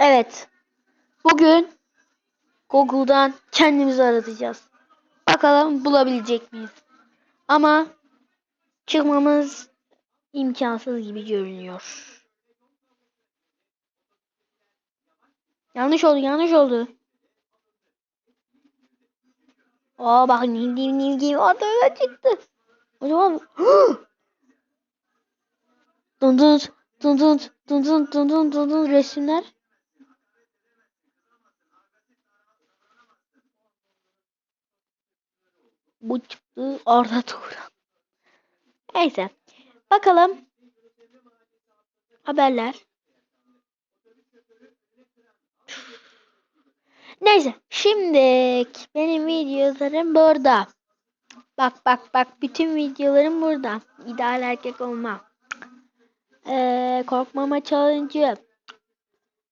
Evet. Bugün Google'dan kendimizi aratacağız. Bakalım bulabilecek miyiz? Ama çıkmamız imkansız gibi görünüyor. Yanlış oldu, yanlış oldu. Aa bak Nilgim Nilgim adına çıktı. O zaman dun dun dun dun dun dun dun dun resimler. Bu çıktı Arda Turan. Neyse. Bakalım. Haberler. Neyse. Şimdi benim videolarım burada. Bak bak bak. Bütün videolarım burada. İdeal erkek olma. Ee, korkmama challenge.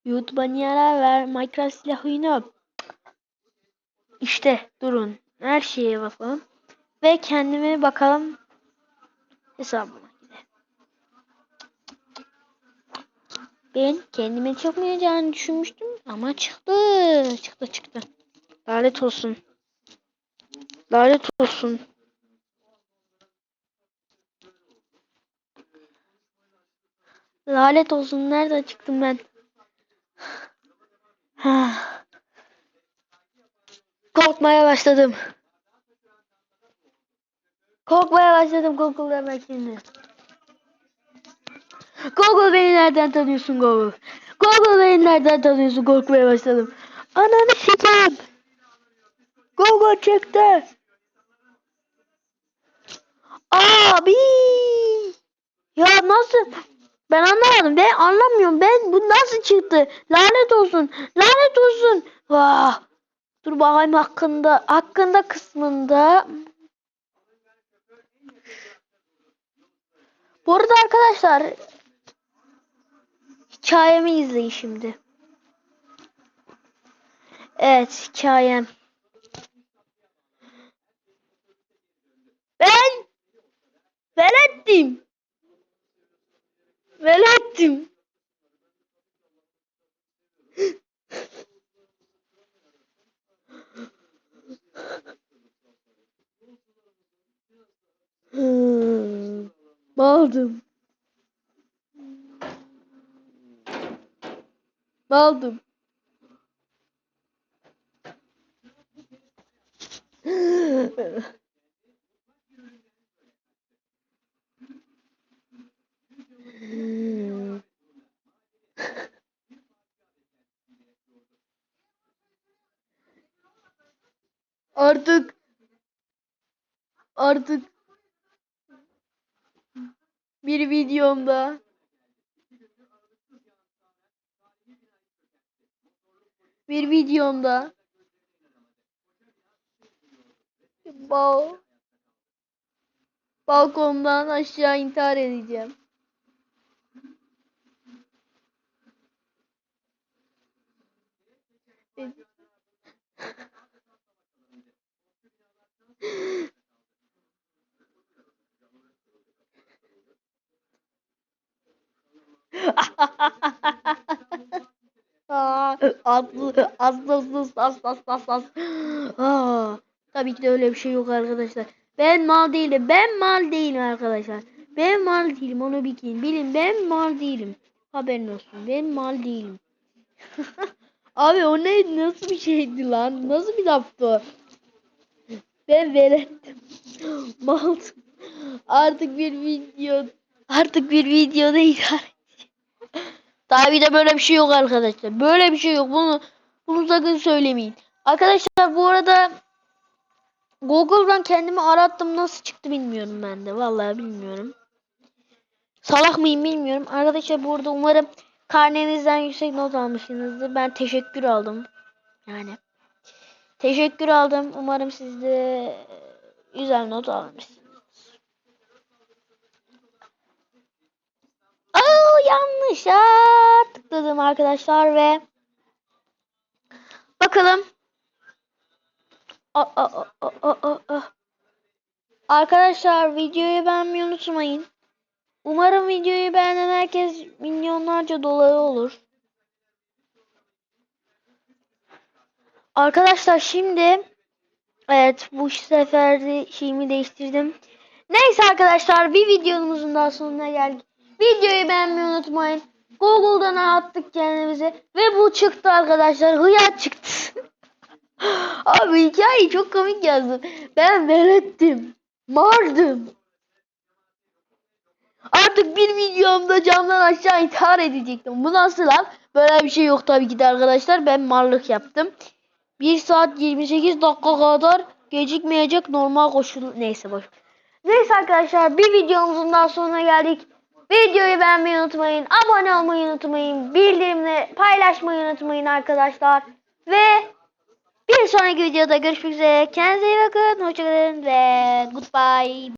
YouTube'a niye ver? Minecraft silah oyunu. İşte durun. Her şeye bakalım. Ve kendime bakalım. Hesabıma gidelim. Ben kendime çıkmayacağını düşünmüştüm ama çıktı. Çıktı çıktı. Lanet olsun. Lanet olsun. Lanet olsun. Nereden çıktım ben? Korkmaya başladım. Korkmaya başladım Google demek şimdi. Google beni nereden tanıyorsun Google? Google beni nereden tanıyorsun? Korkmaya başladım. Ananı sikeyim. Google çıktı. Abi. Ya nasıl? Ben anlamadım. Ben anlamıyorum. Ben bu nasıl çıktı? Lanet olsun. Lanet olsun. Vah. Dur bakayım hakkında. Hakkında kısmında. Bu arada arkadaşlar hikayemi izleyin şimdi. Evet hikayem. Ben velettim. Velettim. Aldım. Aldım. artık artık bir videomda. Bir videomda. Bal. Balkondan aşağı intihar edeceğim. Aa, Aslı, aslı, sus, as, as, as, as. Aa, tabii ki de öyle bir şey yok arkadaşlar. Ben mal değilim. Ben mal değilim arkadaşlar. Ben mal değilim. Onu bilin. Bilin ben mal değilim. Haberin olsun. Ben mal değilim. Abi o ne? Nasıl bir şeydi lan? Nasıl bir laftı? Ben velettim. Mal. Artık bir video. Artık bir videoda idare Tabii de böyle bir şey yok arkadaşlar. Böyle bir şey yok. Bunu bunu sakın söylemeyin. Arkadaşlar bu arada Google'dan kendimi arattım. Nasıl çıktı bilmiyorum ben de. Vallahi bilmiyorum. Salak mıyım bilmiyorum. Arkadaşlar burada umarım karnenizden yüksek not almışsınızdır. Ben teşekkür aldım. Yani teşekkür aldım. Umarım siz de güzel not almışsınız. Yanlışa tıkladım arkadaşlar ve bakalım. Aa, aa, aa. Arkadaşlar videoyu beğenmeyi unutmayın. Umarım videoyu beğenen herkes milyonlarca doları olur. Arkadaşlar şimdi evet bu sefer de şeyimi değiştirdim. Neyse arkadaşlar bir videomuzun daha sonuna geldik. Videoyu beğenmeyi unutmayın. Google'dan attık kendimize ve bu çıktı arkadaşlar. Hıyar çıktı. Abi hikayeyi çok komik yazdım. Ben velettim. Mardım. Artık bir videomda camdan aşağı intihar edecektim. Bu nasıl lan? Böyle bir şey yok tabii ki de arkadaşlar. Ben marlık yaptım. 1 saat 28 dakika kadar gecikmeyecek normal koşul. Neyse boş. Neyse arkadaşlar bir videomuzun daha sonuna geldik. Videoyu beğenmeyi unutmayın. Abone olmayı unutmayın. Bildirimle paylaşmayı unutmayın arkadaşlar. Ve bir sonraki videoda görüşmek üzere. Kendinize iyi bakın. Hoşçakalın ve goodbye.